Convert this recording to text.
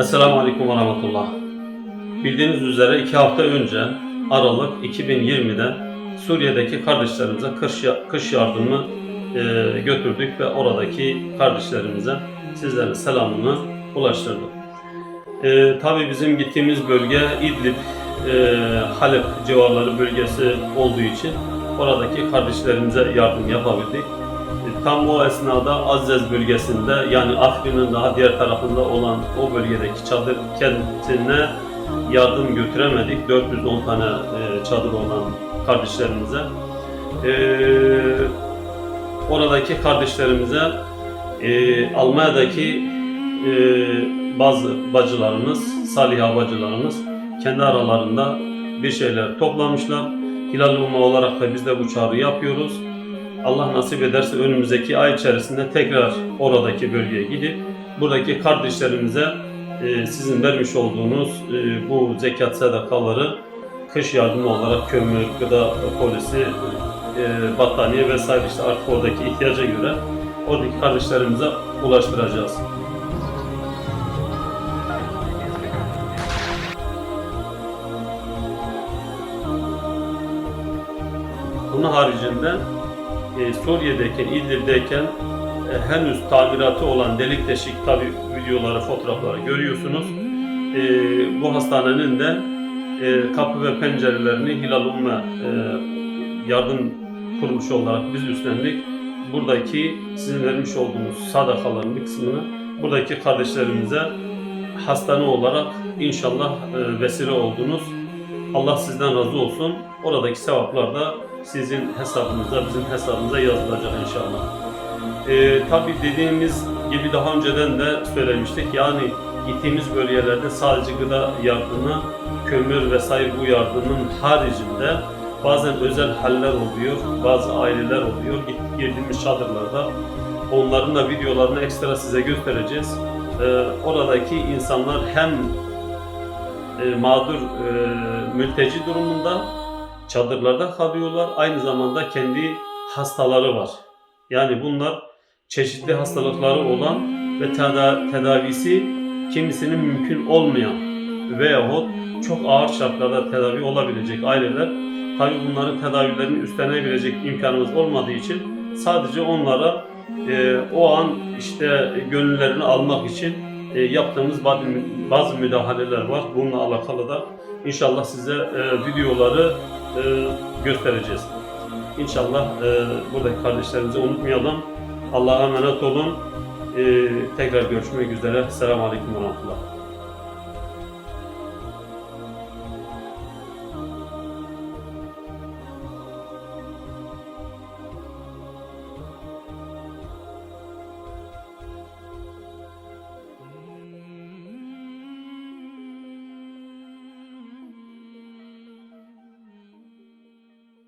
Esselamu Aleyküm ve Rahmetullah. Bildiğiniz üzere iki hafta önce Aralık 2020'de Suriye'deki kardeşlerimize kış, kış yardımı e, götürdük ve oradaki kardeşlerimize sizlerin selamını ulaştırdık. E, Tabi bizim gittiğimiz bölge İdlib, e, Halep civarları bölgesi olduğu için oradaki kardeşlerimize yardım yapabildik. E, Tam o esnada Azzez bölgesinde yani Afrin'in daha diğer tarafında olan o bölgedeki çadır kentine yardım götüremedik. 410 tane e, çadır olan kardeşlerimize. E, oradaki kardeşlerimize e, Almanya'daki e, bazı bacılarımız, Saliha bacılarımız kendi aralarında bir şeyler toplamışlar. Hilal Umma olarak da biz de bu çağrı yapıyoruz. Allah nasip ederse önümüzdeki ay içerisinde tekrar oradaki bölgeye gidip buradaki kardeşlerimize e, sizin vermiş olduğunuz e, bu zekat sadakaları kış yardımı olarak kömür, gıda polisi, e, battaniye vesaire işte artık oradaki ihtiyaca göre oradaki kardeşlerimize ulaştıracağız. Bunun haricinde e, Suriye'deyken, İdlib'deyken e, henüz tamiratı olan delik deşik tabi videoları, fotoğrafları görüyorsunuz. E, bu hastanenin de e, kapı ve pencerelerini Hilal Umme e, yardım kuruluşu olarak biz üstlendik. Buradaki sizin vermiş olduğunuz sadakaların bir kısmını buradaki kardeşlerimize hastane olarak inşallah e, vesile oldunuz. Allah sizden razı olsun. Oradaki sevaplar da sizin hesabınıza, bizim hesabımıza yazılacak inşallah. Ee, Tabi dediğimiz gibi daha önceden de söylemiştik. Yani gittiğimiz bölgelerde sadece gıda yardımı, kömür vesaire bu yardımın haricinde bazen özel haller oluyor, bazı aileler oluyor. Girdiğimiz çadırlarda onların da videolarını ekstra size göstereceğiz. Ee, oradaki insanlar hem e, mağdur e, mülteci durumunda çadırlarda kalıyorlar. Aynı zamanda kendi hastaları var. Yani bunlar çeşitli hastalıkları olan ve teda- tedavisi kimisinin mümkün olmayan veyahut çok ağır şartlarda tedavi olabilecek aileler tabi bunların tedavilerini üstlenebilecek imkanımız olmadığı için sadece onlara e, o an işte gönüllerini almak için e, yaptığımız bazı, müdahaleler var. Bununla alakalı da inşallah size e, videoları e, göstereceğiz. İnşallah e, buradaki kardeşlerimizi unutmayalım. Allah'a emanet olun. E, tekrar görüşmek üzere. Selamun Aleyküm ve Rahmetullah.